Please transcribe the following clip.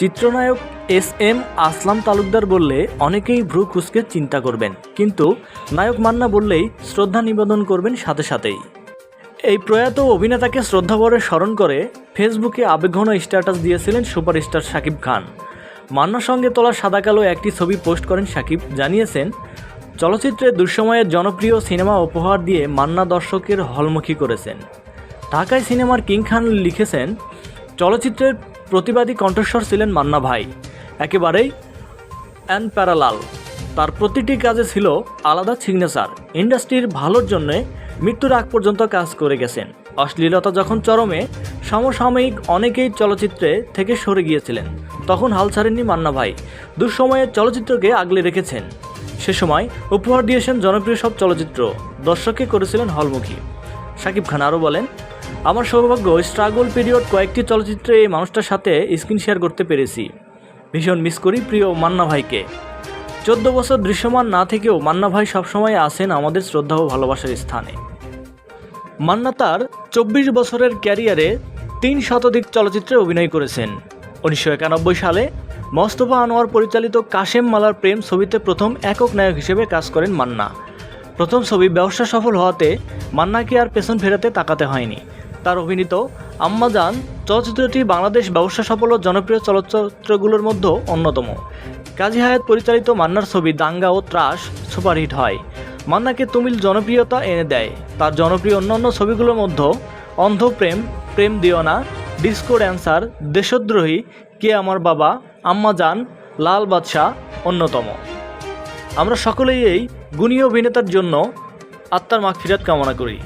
চিত্রনায়ক S M আসলাম তালুকদার বললে, অনেকেই ভ্রু কুচকে চিন্তা করবেন, কিন্তু নায়ক মান্না বললেই শ্রদ্ধা নিবেদন করবেন সাথে সাথেই। এই প্রয়াত অভিনেতাকে শ্রদ্ধাভরে স্মরণ করে ফেসবুকে আবেগঘন স্ট্যাটাস দিয়েছিলেন সুপারস্টার শাকিব খান। মান্নার সঙ্গে তোলা সাদা কালো একটি ছবি পোস্ট করেন শাকিব, জানিয়েছেন, চলচ্চিত্রে দুঃসময়ের জনপ্রিয় সিনেমা উপহার দিয়ে মান্না দর্শকের হলমুখী করেছেন। ঢাকায় সিনেমার কিং খান লিখেছেন, চলচ্চিত্রের প্রতিবাদী কণ্ঠস্বর ছিলেন মান্না ভাই। একেবারেই অ্যান প্যারালাল। তার প্রতিটি কাজে ছিল আলাদা সিগনেচার। ইন্ডাস্ট্রির ভালোর জন্যে মৃত্যুর আগ পর্যন্ত কাজ করে গেছেন। অশ্লীলতা যখন চরমে, সমসাময়িক অনেকেই চলচ্চিত্রে থেকে সরে গিয়েছিলেন। তখন হাল ছাড়েননি মান্না ভাই। দুঃসময়ের চলচ্চিত্রকে আগলে রেখেছেন। সে সময় উপহার দিয়েছেন জনপ্রিয় সব চলচ্চিত্র। দর্শককে করেছিলেন হলমুখী। শাকিব খান আরও বলেন আমার সৌভাগ্য স্ট্রাগল পিরিয়ড কয়েকটি চলচ্চিত্রে এই মানুষটার সাথে স্ক্রিন শেয়ার করতে পেরেছি। ভীষণ মিস করি প্রিয় মান্না ভাইকে। চোদ্দ বছর দৃশ্যমান না থেকেও মান্না ভাই সবসময় আসেন আমাদের শ্রদ্ধা ও ভালোবাসার স্থানে। মান্না তার চব্বিশ বছরের ক্যারিয়ারে তিন শতাধিক চলচ্চিত্রে অভিনয় করেছেন। উনিশশো একানব্বই সালে মোস্তফা আনোয়ার পরিচালিত কাশেম মালার প্রেম ছবিতে প্রথম একক নায়ক হিসেবে কাজ করেন মান্না। প্রথম ছবি ব্যবসা সফল হওয়াতে মান্নাকে আর পেছন ফেরাতে তাকাতে হয়নি। তার অভিনীত আম্মাজান চলচ্চিত্রটি বাংলাদেশ ব্যবসা সফল ও জনপ্রিয় চলচ্চিত্রগুলোর মধ্যে অন্যতম। কাজী হায়াত পরিচালিত মান্নার ছবি দাঙ্গা ও ত্রাস সুপারহিট হয়। মান্নাকে তুমিল জনপ্রিয়তা এনে দেয়। তার জনপ্রিয় অন্যান্য ছবিগুলোর মধ্যে অন্ধপ্রেম, প্রেম দিওনা ডিস্কো ড্যান্সার, দেশদ্রোহী, কে আমার বাবা, আম্মা জান, লাল বাদশাহ অন্যতম। আমরা সকলেই এই গুণীয় অভিনেতার জন্য আত্মার মাগফিরাত কামনা করি।